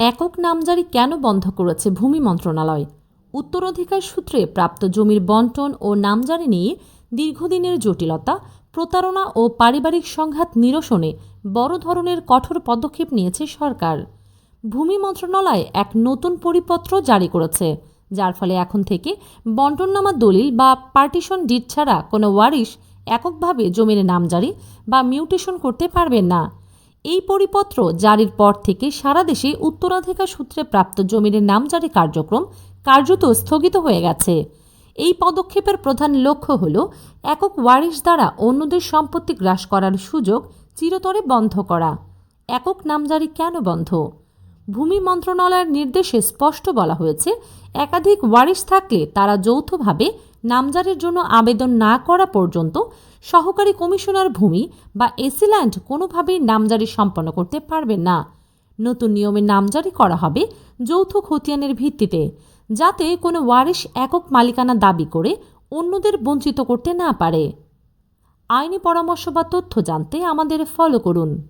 একক নামজারি কেন বন্ধ করেছে ভূমি মন্ত্রণালয়? উত্তরাধিকার সূত্রে প্রাপ্ত জমির বন্টন ও নামজারি নিয়ে দীর্ঘদিনের জটিলতা, প্রতারণা ও পারিবারিক সংঘাত নিরসনে বড় ধরনের কঠোর পদক্ষেপ নিয়েছে সরকার। ভূমি মন্ত্রণালয় এক নতুন পরিপত্র জারি করেছে, যার ফলে এখন থেকে বন্টননামা দলিল বা পার্টিশন ডিট ছাড়া কোনো ওয়ারিশ এককভাবে জমির নামজারি বা মিউটেশন করতে পারবেন না। এই পরিপত্র জারির পর থেকে সারা দেশে উত্তরাধিকার সূত্রে প্রাপ্ত জমির নামজারি কার্যক্রম কার্যত স্থগিত হয়ে গেছে। এই পদক্ষেপের প্রধান লক্ষ্য হল একক ওয়ারিশ দ্বারা অন্যদের সম্পত্তি গ্রাস করার সুযোগ চিরতরে বন্ধ করা। একক নামজারি কেন বন্ধ? ভূমি মন্ত্রণালয়ের নির্দেশে স্পষ্ট বলা হয়েছে, একাধিক ওয়ারিশ থাকলে তারা যৌথভাবে নামজারির জন্য আবেদন না করা পর্যন্ত সহকারী কমিশনার ভূমি বা এসিল্যান্ড কোনোভাবেই নামজারি সম্পন্ন করতে পারবে না। নতুন নিয়মে নামজারি করা হবে যৌথ খতিয়ানের ভিত্তিতে, যাতে কোনো ওয়ারিশ একক মালিকানা দাবি করে অন্যদের বঞ্চিত করতে না পারে। আইনি পরামর্শ বা তথ্য জানতে আমাদের ফলো করুন।